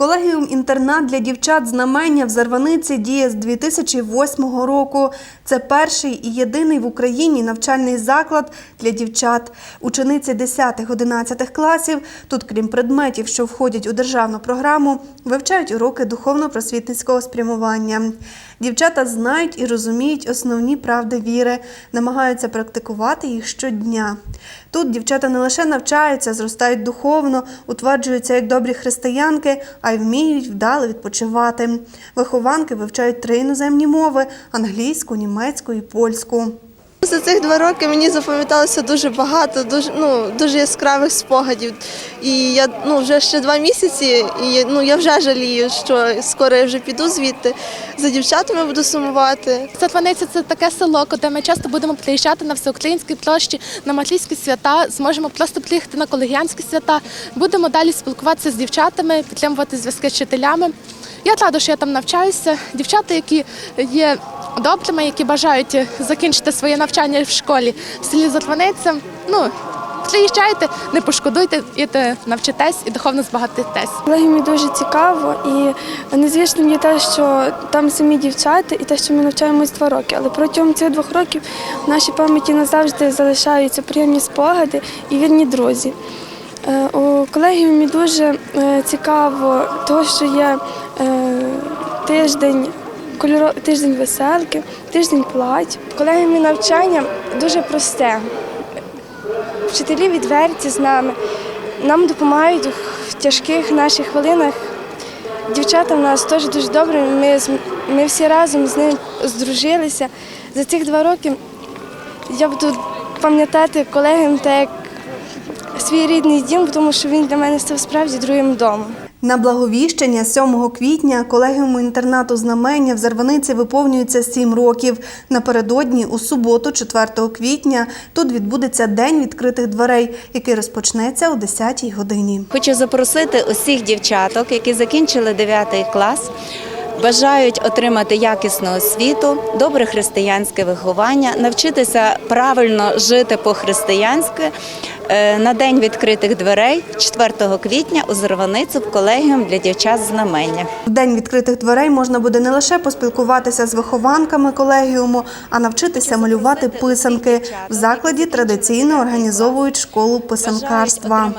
Колегіум-інтернат для дівчат знамення в Зарваниці діє з 2008 року. Це перший і єдиний в Україні навчальний заклад для дівчат. Учениці 10-11 класів тут, крім предметів, що входять у державну програму, вивчають уроки духовно-просвітницького спрямування. Дівчата знають і розуміють основні правди віри, намагаються практикувати їх щодня. Тут дівчата не лише навчаються, зростають духовно, утверджуються як добрі християнки, а й вміють вдало відпочивати. Вихованки вивчають три іноземні мови англійську, німецьку і польську. За цих два роки мені запам'яталося дуже багато, дуже ну дуже яскравих спогадів. І я ну вже ще два місяці, і ну я вже жалію, що скоро я вже піду звідти. За дівчатами буду сумувати. Сатваниця це таке село, куди ми часто будемо приїжджати на всеукраїнські площі, на матлійські свята, зможемо просто приїхати на колегіанські свята. Будемо далі спілкуватися з дівчатами, підтримувати зв'язки з вчителями. Я рада, що я там навчаюся. Дівчата, які є добрими, які бажають закінчити своє навчання в школі в селі Затваниця, ну приїжджайте, не пошкодуйте, і навчитесь і духовно збагатитесь. Колегіумі дуже цікаво і незвісно мені те, що там самі дівчата і те, що ми навчаємось два роки. Але протягом цих двох років в нашій пам'яті назавжди залишаються приємні спогади і вірні друзі. Е, У колегіумі дуже е, цікаво, того, що є е, тиждень. Кольоро тиждень веселки, тиждень плать. Колегіумі навчання дуже просте. Вчителі відверті з нами. Нам допомагають в тяжких наших хвилинах. Дівчата в нас теж дуже добрі. Ми, ми всі разом з ними здружилися. За цих два роки я буду пам'ятати колегам так як свій рідний дім, тому що він для мене став справді другим домом. На благовіщення 7 квітня колегіуму інтернату знамення в Зарваниці виповнюється 7 років. Напередодні, у суботу, 4 квітня, тут відбудеться День відкритих дверей, який розпочнеться о 10 годині. Хочу запросити усіх дівчаток, які закінчили 9 клас, бажають отримати якісну освіту, добре християнське виховання, навчитися правильно жити по-християнськи е, на день відкритих дверей 4 квітня у Зерваницю в колегіум для дівчат знамення. В День відкритих дверей можна буде не лише поспілкуватися з вихованками колегіуму, а навчитися малювати писанки. В закладі традиційно організовують школу писанкарства.